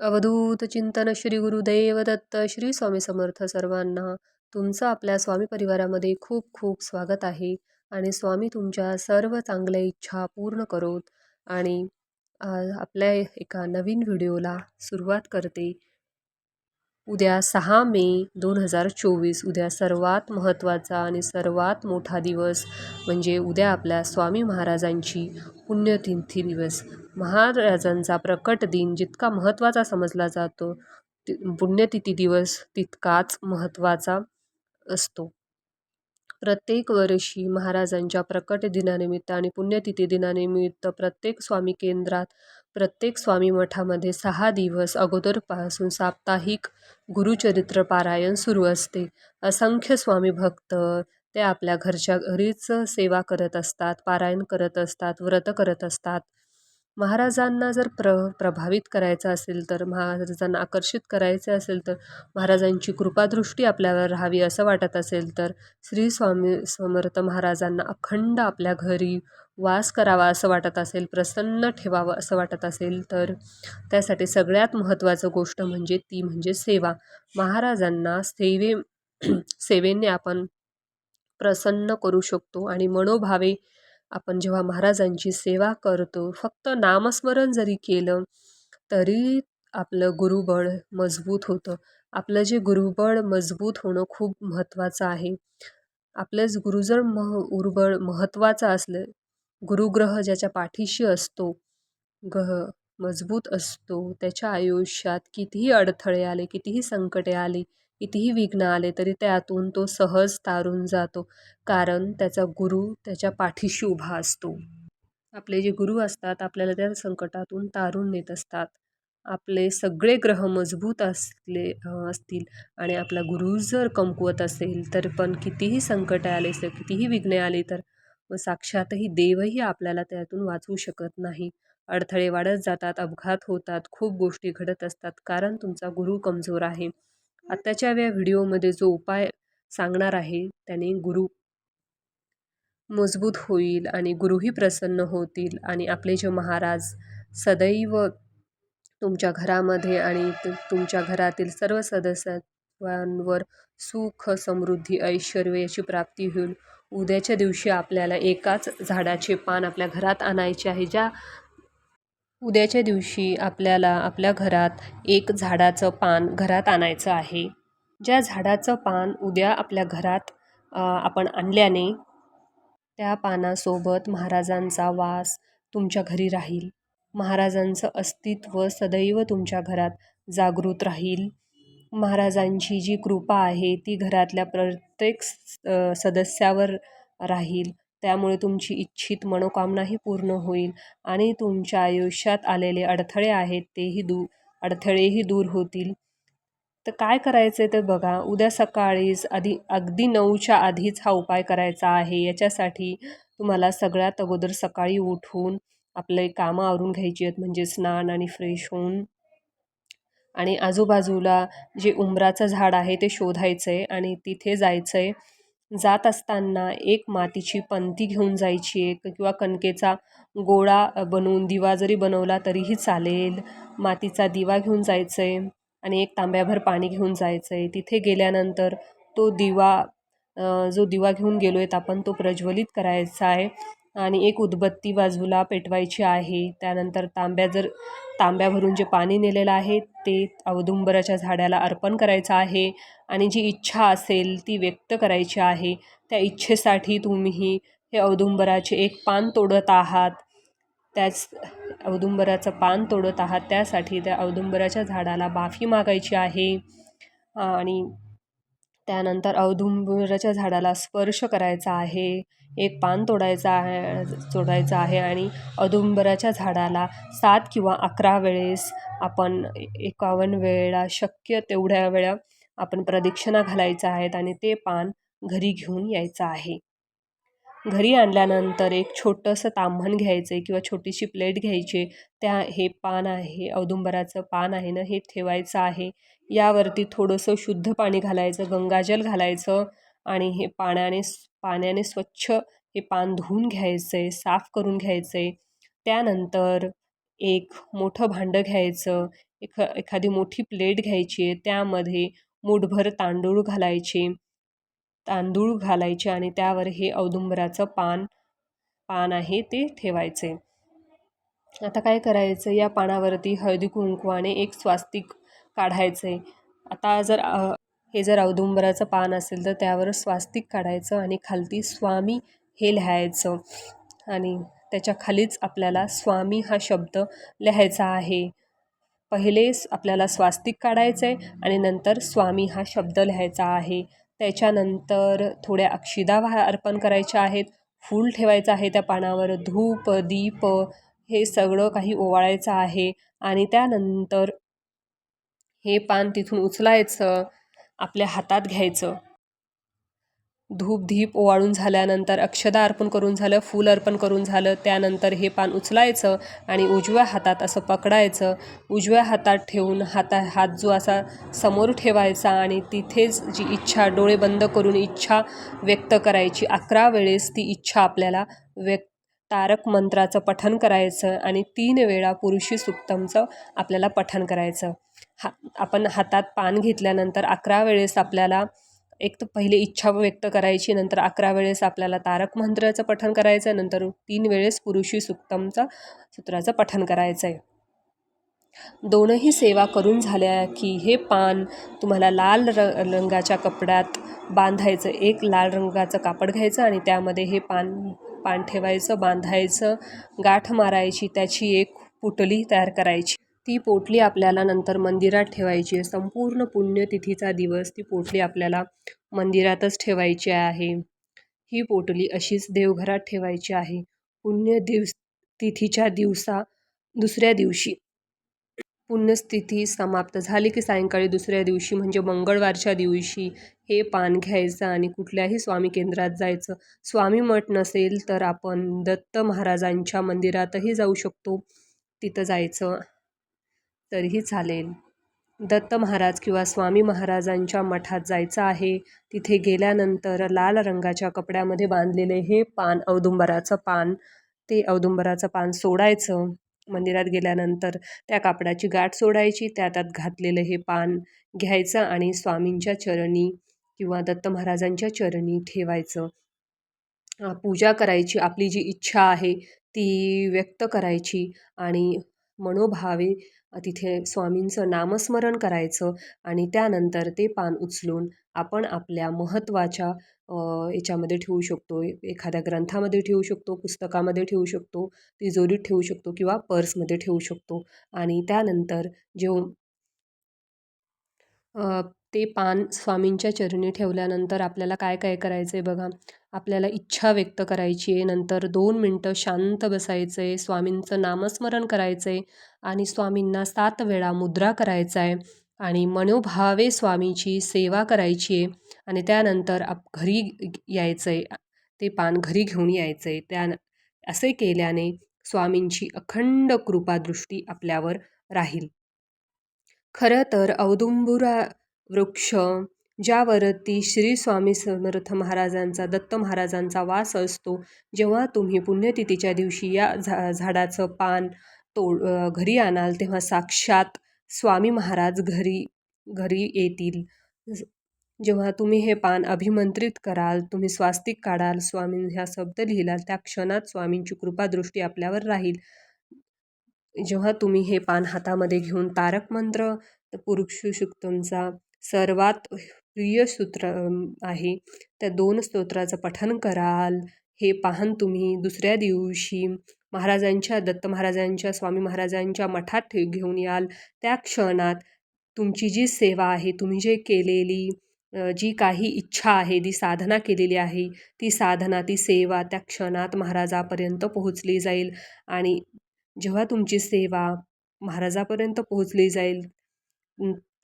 अवधूत चिंतन श्री गुरुदेव दत्त श्री स्वामी समर्थ सर्वांना तुमचं आपल्या स्वामी परिवारामध्ये खूप खूप स्वागत आहे आणि स्वामी तुमच्या सर्व चांगल्या इच्छा पूर्ण करोत आणि आपल्या एका नवीन व्हिडिओला सुरुवात करते. उद्या सहा मे दोन हजार चोवीस उद्या सर्वात महत्त्वाचा आणि सर्वात मोठा दिवस म्हणजे उद्या आपल्या स्वामी महाराजांची पुण्यतिथी दिवस. महाराजांचा प्रकट दिन जितका महत्त्वाचा समजला जातो पुण्यतिथी दिवस तितकाच महत्त्वाचा असतो. प्रत्येक वर्षी महाराजांच्या प्रकट दिनानिमित्त आणि पुण्यतिथी दिनानिमित्त प्रत्येक स्वामी केंद्रात प्रत्येक स्वामी मठामध्ये सहा दिवस अगोदरपासून साप्ताहिक गुरुचरित्र पारायण सुरू असते. असंख्य स्वामी भक्त ते आपल्या घरच्या घरीच सेवा करत असतात पारायण करत असतात व्रत करत असतात. महाराजांना जर प्र प्रभावित करायचं असेल तर महाराजांना आकर्षित करायचे असेल तर महाराजांची कृपादृष्टी आपल्यावर राहावी असं वाटत असेल तर श्री स्वामी समर्थ महाराजांना अखंड आपल्या घरी वास करावा असं वाटत असेल प्रसन्न ठेवावं असं वाटत असेल तर त्यासाठी सगळ्यात महत्त्वाचं गोष्ट म्हणजे ती म्हणजे सेवा. महाराजांना सेवे सेवेने आपण प्रसन्न करू शकतो आणि मनोभावे आपण जेव्हा महाराजांची सेवा करतो फक्त नामस्मरण जरी केलं तरी आपलं गुरुबळ मजबूत होतं. आपलं जे गुरुबळ मजबूत होणं खूप महत्त्वाचं आहे. आपलंच गुरुजर मह गुरुबळ महत्त्वाचं असलं गुरुग्रह ज्याच्या पाठीशी असतो ग्रह मजबूत असतो त्याच्या आयुष्यात कितीही अडथळे आले कितीही संकटे आली कितीही विघ्न आले तरी त्यातून तो सहज तारून जातो कारण त्याचा गुरु त्याच्या पाठीशी उभा असतो. आपले जे गुरु असतात आपल्याला त्या संकटातून तारून नेत असतात. आपले सगळे ग्रह मजबूत असले असतील आणि आपला गुरु जर कमकुवत असेल तर पण कितीही संकट आले कितीही विघ्ने आली तर व साक्षातही देवही आपल्याला त्यातून वाचवू शकत नाही. अडथळे वाढत जातात अपघात होतात खूप गोष्टी घडत असतात कारण तुमचा गुरु कमजोर आहे. आत्ताच्या या व्हिडिओमध्ये जो उपाय सांगणार आहे त्याने गुरु मजबूत होईल आणि गुरुही प्रसन्न होतील आणि आपले जे महाराज सदैव तुमच्या घरामध्ये आणि तुमच्या घरातील सर्व सदस्यांवर सुख समृद्धी ऐश्वर याची प्राप्ती होईल. उद्याच्या दिवशी आपल्याला एकाच झाडाचे पान आपल्या घरात आणायचे आहे ज्या उद्याच्या दिवशी आपल्याला आपल्या घरात एक झाडाचं पान घरात आणायचं आहे. ज्या झाडाचं पान उद्या आपल्या घरात आपण आणल्याने त्या पानासोबत महाराजांचा वास तुमच्या घरी राहील. महाराजांचं अस्तित्व सदैव तुमच्या घरात जागृत राहील. महाराजांची जी कृपा आहे ती घरातल्या प्रत्येक सदस्यावर राहील. त्यामुळे तुमची इच्छित मनोकामनाही पूर्ण होईल आणि तुमच्या आयुष्यात आलेले अडथळे आहेत तेही दू अडथळेही दूर होतील. तर काय करायचं आहे ते बघा. उद्या सकाळीच आधी अगदी नऊच्या आधीच हा उपाय करायचा आहे. याच्यासाठी तुम्हाला सगळ्यात अगोदर सकाळी उठून आपले कामं आवरून घ्यायची आहेत म्हणजे स्नान आणि फ्रेश होऊन आणि आजूबाजूला जे उंबराचं झाड आहे ते शोधायचं आहे आणि तिथे जायचं आहे जात असताना एक मातीची पंती घेऊन जायची एक किंवा कणकेचा गोळा बनवून दिवा जरी बनवला तरीही चालेल. मातीचा दिवा घेऊन जायचं आहे आणि एक तांब्याभर पाणी घेऊन जायचं आहे तिथे गेल्यानंतर तो दिवा जो दिवा घेऊन गेलो आहेत आपण तो प्रज्वलित करायचा आहे. आणि एक उदबत्ती बाजूला पेटवायची आहे. त्यानंतर तांब्या जर तांब्या भरून जे पाणी नेलेलं आहे ते औदुंबराच्या झाडाला अर्पण करायचं आहे. आणि जी इच्छा असेल ती व्यक्त करायची आहे. त्या इच्छेसाठी तुम्ही हे औदुंबराचे एक पान तोडत आहात. त्याच औदुंबराचं पान तोडत आहात. त्यासाठी त्या औदुंबराच्या झाडाला बाफी मागायची आहे. आणि त्यानंतर औदुंबराच्या झाडाला स्पर्श करायचा आहे. एक पान तोडायचा आहे तोडायचं आहे आणि औदुंबराच्या झाडाला सात किंवा अकरा वेळेस आपण एकावन्न वेळा शक्य तेवढ्या वेळा आपण प्रदक्षिणा घालायचं आहेत आणि ते पान घरी घेऊन यायचं आहे. घरी आणल्यानंतर एक छोटंसं ताम्हण घ्यायचं आहे किंवा छोटीशी प्लेट घ्यायची त्या हे पान आहे औदुंबराचं पान आहे ना हे ठेवायचं आहे. यावरती थोडंसं शुद्ध पाणी घालायचं गंगाजल घालायचं आणि हे पाण्याने पाण्याने स्वच्छ हे पान धुवून घ्यायचं आहे साफ करून घ्यायचं आहे त्यानंतर एक मोठं भांडं घ्यायचं. एख एखादी मोठी प्लेट घ्यायची आहे. त्यामध्ये मूठभर तांदूळ घालायचे. तांदूळ घालायचे आणि त्यावर हे औदुंबराचं पान पान आहे ते ठेवायचे. आता काय करायचं? या पानावरती हळदी कुंकवाने एक स्वास्तिक काढायचे. आता जर हे जर औदुंबराचं पान असेल तर त्यावर स्वास्तिक काढायचं आणि खालती स्वामी हे लिहायचं. आणि त्याच्या खालीच आपल्याला स्वामी हा शब्द लिहायचा आहे. पहिले आपल्याला स्वास्तिक काढायचं आहे आणि नंतर स्वामी हा शब्द लिहायचा आहे. त्याच्यानंतर थोड्या अक्षिदा अर्पण करायच्या आहेत. फूल ठेवायचं आहे त्या पानावर. धूप दीप हे सगळं काही ओवाळायचं आहे. आणि त्यानंतर हे पान तिथून उचलायचं आपल्या हातात घ्यायचं. धूप धीप ओवाळून झाल्यानंतर अक्षदा अर्पण करून झालं फूल अर्पण करून झालं त्यानंतर हे पान उचलायचं आणि उजव्या हातात असं पकडायचं. उजव्या हातात ठेवून हाता हात जो असा समोर ठेवायचा आणि तिथेच जी इच्छा डोळे बंद करून इच्छा व्यक्त करायची अकरा वेळेस ती इच्छा आपल्याला व्यक्त तारक मंत्राचं पठन करायचं आणि तीन वेळा पुरुषी सुक्तमचं आपल्याला पठन करायचं. हा आपण हातात पान घेतल्यानंतर अकरा वेळेस आपल्याला एक तर पहिले इच्छा व्यक्त करायची नंतर अकरा वेळेस आपल्याला तारक मंत्राचं पठण करायचं आहे नंतर तीन वेळेस पुरुषी सुक्तमचा सूत्राचं पठण करायचं आहे दोनही सेवा करून झाल्या की हे पान तुम्हाला लाल र रंगाच्या कपड्यात बांधायचं एक लाल रंगाचं कापड घ्यायचं आणि त्यामध्ये हे पान पान ठेवायचं बांधायचं गाठ मारायची त्याची एक पुटली तयार करायची. ती पोटली आपल्याला नंतर मंदिरात ठेवायची आहे. संपूर्ण पुण्यतिथीचा दिवस ती पोटली आपल्याला मंदिरातच ठेवायची आहे. ही पोटली अशीच देवघरात ठेवायची आहे. पुण्य दिवस तिथीच्या दिवसा दुसऱ्या दिवशी. पुण्यस्थिती समाप्त झाली की सायंकाळी दुसऱ्या दिवशी म्हणजे मंगळवारच्या दिवशी हे पान घ्यायचं आणि कुठल्याही स्वामी केंद्रात जायचं. स्वामी मठ नसेल तर आपण दत्त महाराजांच्या मंदिरातही जाऊ शकतो. तिथं जायचं. तरीही चालेल. दत्त महाराज किंवा स्वामी महाराजांच्या मठात जायचं आहे. तिथे गेल्यानंतर लाल रंगाच्या कपड्यामध्ये बांधलेले हे पान औदुंबराचं पान ते औदुंबराचं पान सोडायचं. मंदिरात गेल्यानंतर त्या कापडाची गाठ सोडायची त्या त्यात घातलेलं हे पान घ्यायचं आणि स्वामींच्या चरणी किंवा दत्त महाराजांच्या चरणी ठेवायचं. पूजा करायची आपली जी इच्छा आहे ती व्यक्त करायची आणि मनोभावे तिथे स्वामींचं नामस्मरण करायचं आणि त्यानंतर ते पान उचलून आपण आपल्या महत्त्वाच्या याच्यामध्ये ठेवू शकतो. एखाद्या ग्रंथामध्ये ठेवू शकतो पुस्तकामध्ये ठेवू शकतो तिजोरीत ठेवू शकतो किंवा पर्समध्ये ठेवू शकतो. आणि त्यानंतर जेव ते पान स्वामींच्या चरणी ठेवल्यानंतर आपल्याला काय काय करायचं आहे बघा. आपल्याला इच्छा व्यक्त करायची आहे. नंतर दोन मिनटं शांत बसायचं आहे स्वामींचं नामस्मरण करायचं आहे आणि स्वामींना सात वेळा मुद्रा करायचा आहे आणि मनोभावे स्वामीची सेवा करायची आहे. आणि त्यानंतर आप घरी यायचं आहे ते पान घरी घेऊन यायचं आहे त्या असे केल्याने स्वामींची अखंड कृपादृष्टी आपल्यावर राहील. खरं तर औदुंबुरा वृक्ष ज्यावरती श्री स्वामी समर्थ महाराजांचा दत्त महाराजांचा वास असतो जेव्हा तुम्ही पुण्यतिथीच्या दिवशी या झा झाडाचं पान तोड घरी आणाल तेव्हा साक्षात स्वामी महाराज घरी घरी येतील. जेव्हा तुम्ही हे पान अभिमंत्रित कराल तुम्ही स्वास्तिक काढाल स्वामी ह्या शब्द लिहिलाल त्या क्षणात स्वामींची कृपादृष्टी आपल्यावर राहील. जेव्हा तुम्ही हे पान हातामध्ये घेऊन तारक मंत्र पुरुष तुमचा सर्वात प्रिय सूत्र आहे. त्या दोन स्तोत्राचं पठण कराल. हे पाहन तुम्ही दुसऱ्या दिवशी महाराजांच्या दत्त महाराजांच्या स्वामी महाराजांच्या मठात ठे घेऊन याल. त्या क्षणात तुमची जी सेवा आहे तुम्ही जे केलेली जी काही इच्छा आहे जी साधना केलेली आहे ती साधना ती सेवा त्या क्षणात महाराजापर्यंत पोहोचली जाईल. आणि जेव्हा तुमची सेवा महाराजापर्यंत पोहोचली जाईल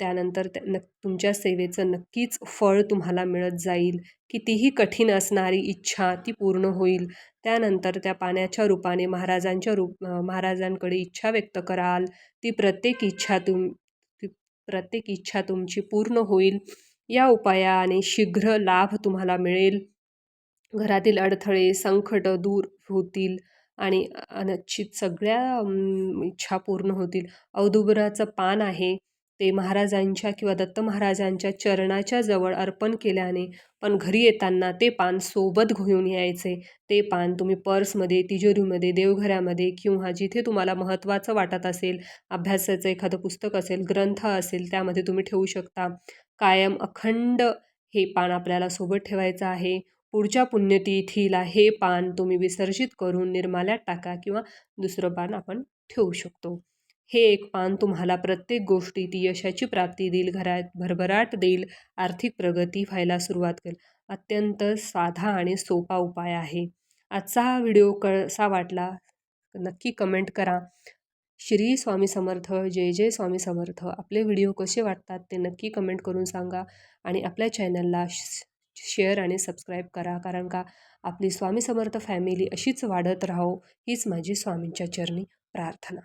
त्यानंतर त्या न तुमच्या सेवेचं नक्कीच फळ तुम्हाला मिळत जाईल. कितीही कठीण असणारी इच्छा ती पूर्ण होईल. त्यानंतर त्या पाण्याच्या रूपाने महाराजांच्या रूप महाराजांकडे इच्छा व्यक्त कराल. ती प्रत्येक इच्छा तुम प्रत्येक इच्छा तुमची पूर्ण होईल. या उपायाने शीघ्र लाभ तुम्हाला मिळेल. घरातील अडथळे संकट दूर होतील आणि अनच्छित सगळ्या इच्छा पूर्ण होतील. औदुबराचं पान आहे. ते महाराजांच्या किंवा दत्त महाराजांच्या चरणाच्या जवळ अर्पण केल्याने पण घरी येताना ते पान सोबत घेऊन यायचे. ते पान तुम्ही पर्समध्ये तिजोरीमध्ये देवघरामध्ये किंवा जिथे तुम्हाला महत्त्वाचं वाटत असेल अभ्यासाचं एखादं पुस्तक असेल ग्रंथ असेल त्यामध्ये तुम्ही ठेवू शकता. कायम अखंड हे पान आपल्याला सोबत ठेवायचं आहे. पुढच्या पुण्यतिथीला हे पान तुम्ही विसर्जित करून निर्माल्यात टाका किंवा दुसरं पान आपण ठेवू शकतो. हे एक पान तुम्हाला प्रत्येक गोष्टीत यशाची प्राप्ती देईल घरात भरभराट देईल आर्थिक प्रगती व्हायला सुरुवात करेल. अत्यंत साधा आणि सोपा उपाय आहे. आजचा हा व्हिडिओ कसा वाटला? नक्की कमेंट करा. श्री स्वामी समर्थ जय जय स्वामी समर्थ. आपले व्हिडिओ कसे वाटतात ते नक्की कमेंट करून सांगा आणि आपल्या चॅनलला शेअर आणि सबस्क्राईब करा. कारण का? आपली स्वामी समर्थ फॅमिली अशीच वाढत राहो हीच माझी स्वामींच्या चरणी प्रार्थना.